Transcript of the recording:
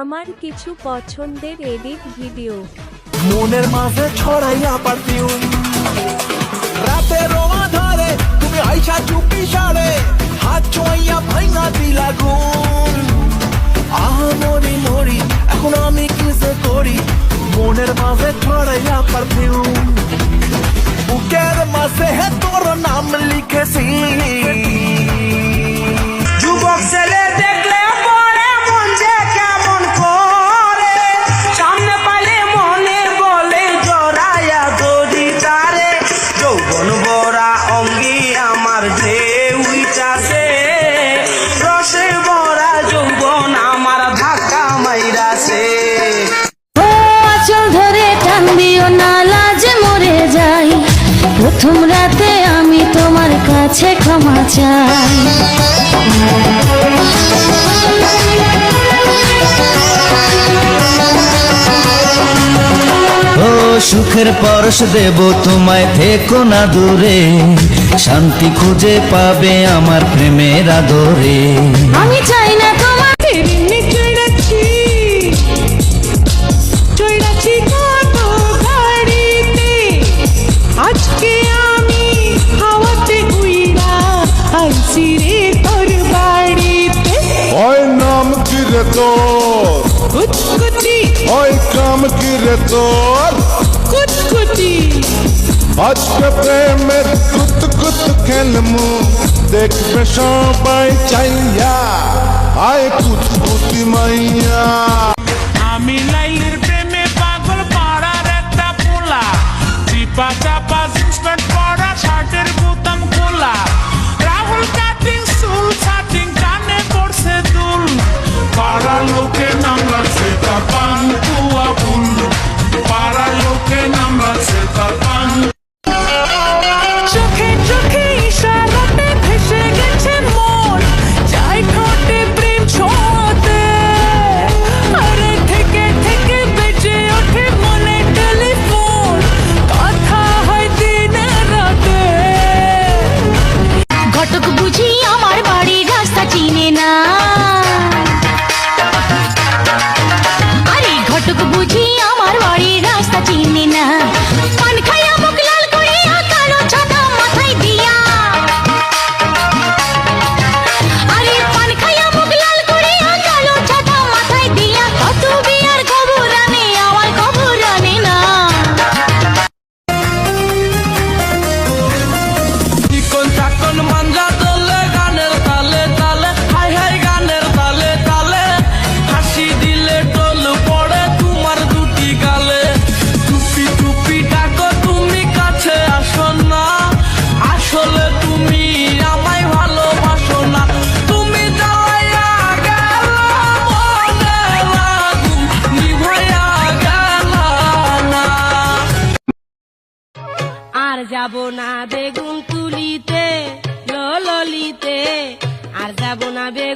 আমার কিছু পছন্দের এডিট ভিডিও। মনের মাঝে ছড়াইয়া পারফিউম রাতে রোমা ধরে তুমি আইসা চুপি সারে, হাত ছোঁয়াইয়া ভাইঙা দিলা আহা মরি এখন আমি কিসে করি? মনের মাঝে ছড়াইয়া পারফিউম বুকের মাঝে তোর নাম লিখেছি। প্রথম রাতে আমি তোমার কাছে ক্ষমা চাই। ও সুখের পরশ দেব তোমায় থেকো না দূরে। শান্তি খুঁজে পাবে আমার প্রেমের আদরে। আমি চাই না लाल सिरे और बाड़ी पे। ओए नाम गिरे तोर कुटकुटी ओए काम गिरे तोर कुटकुटी आज के प्रेम में कुत कुत खेल देख पेशा बाई चाहिया आए कुछ कुटी मैया যাব না বেগুন তুলিতে ললিতে আর যাব না বেগুন